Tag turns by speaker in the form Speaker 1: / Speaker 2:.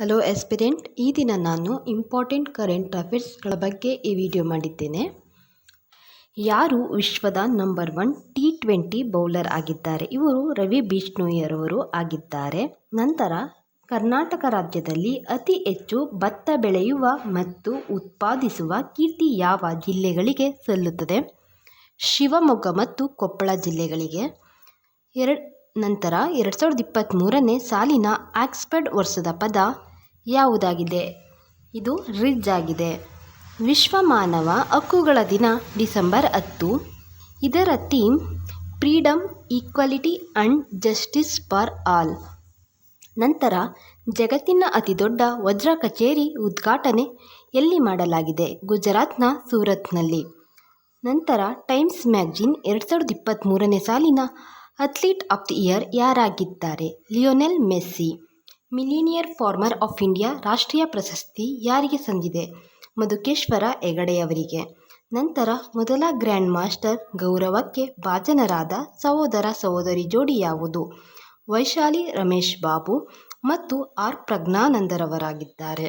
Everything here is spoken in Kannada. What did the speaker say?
Speaker 1: ಹಲೋ ಎಸ್ಪಿರೆಂಟ್ ಈ ದಿನ ನಾನು ಇಂಪಾರ್ಟೆಂಟ್ ಕರೆಂಟ್ ಅಫೇರ್ಸ್ಗಳ ಬಗ್ಗೆ ಈ ವಿಡಿಯೋ ಮಾಡಿದ್ದೇನೆ. ಯಾರು ವಿಶ್ವದ number one T twenty bowler ಆಗಿದ್ದಾರೆ? ಇವರು ರವಿ ಬಿಷ್ಣೋಯರವರು ಆಗಿದ್ದಾರೆ. ನಂತರ ಕರ್ನಾಟಕ ರಾಜ್ಯದಲ್ಲಿ ಅತಿ ಹೆಚ್ಚು ಭತ್ತ ಬೆಳೆಯುವ ಮತ್ತು ಉತ್ಪಾದಿಸುವ ಕೀರ್ತಿ ಯಾವ ಜಿಲ್ಲೆಗಳಿಗೆ ಸಲ್ಲುತ್ತದೆ? ಶಿವಮೊಗ್ಗ ಮತ್ತು ಕೊಪ್ಪಳ ಜಿಲ್ಲೆಗಳಿಗೆ. ಎರಡು, ನಂತರ ಎರಡು ಸಾವಿರದ ಇಪ್ಪತ್ತ್ಮೂರನೇ ಸಾಲಿನ ಆಕ್ಸ್ಪರ್ಡ್ ವರ್ಷದ ಪದ ಯಾವುದಾಗಿದೆ? ಇದು ರಿಜ್ ಆಗಿದೆ. ವಿಶ್ವ ಮಾನವ ಹಕ್ಕುಗಳ ದಿನ, ಡಿಸೆಂಬರ್ ಹತ್ತು. ಇದರ theme freedom equality and justice for all ನಂತರ, ಜಗತ್ತಿನ ಅತಿದೊಡ್ಡ ವಜ್ರ ಕಚೇರಿ ಉದ್ಘಾಟನೆ ಎಲ್ಲಿ ಮಾಡಲಾಗಿದೆ? ಗುಜರಾತ್ನ ಸೂರತ್ನಲ್ಲಿ. ನಂತರ, ಟೈಮ್ಸ್ ಮ್ಯಾಗ್ಜಿನ್ ಎರಡು ಸಾವಿರದ ಇಪ್ಪತ್ತ್ಮೂರನೇ ಸಾಲಿನ athlete of the year ಯಾರಾಗಿದ್ದಾರೆ? Lionel Messi. Millionaire farmer of India ರಾಷ್ಟ್ರೀಯ ಪ್ರಶಸ್ತಿ ಯಾರಿಗೆ ಸಂದಿದೆ? ಮಧುಕೇಶ್ವರ ಹೆಗಡೆಯವರಿಗೆ. ನಂತರ ಮೊದಲ ಗ್ರ್ಯಾಂಡ್ ಮಾಸ್ಟರ್ ಗೌರವಕ್ಕೆ ಭಾಜನರಾದ ಸಹೋದರ ಸಹೋದರಿ ಜೋಡಿ ಯಾವುದು? ವೈಶಾಲಿ ರಮೇಶ್ ಬಾಬು ಮತ್ತು ಆರ್ ಪ್ರಜ್ಞಾನಂದರವರಾಗಿದ್ದಾರೆ.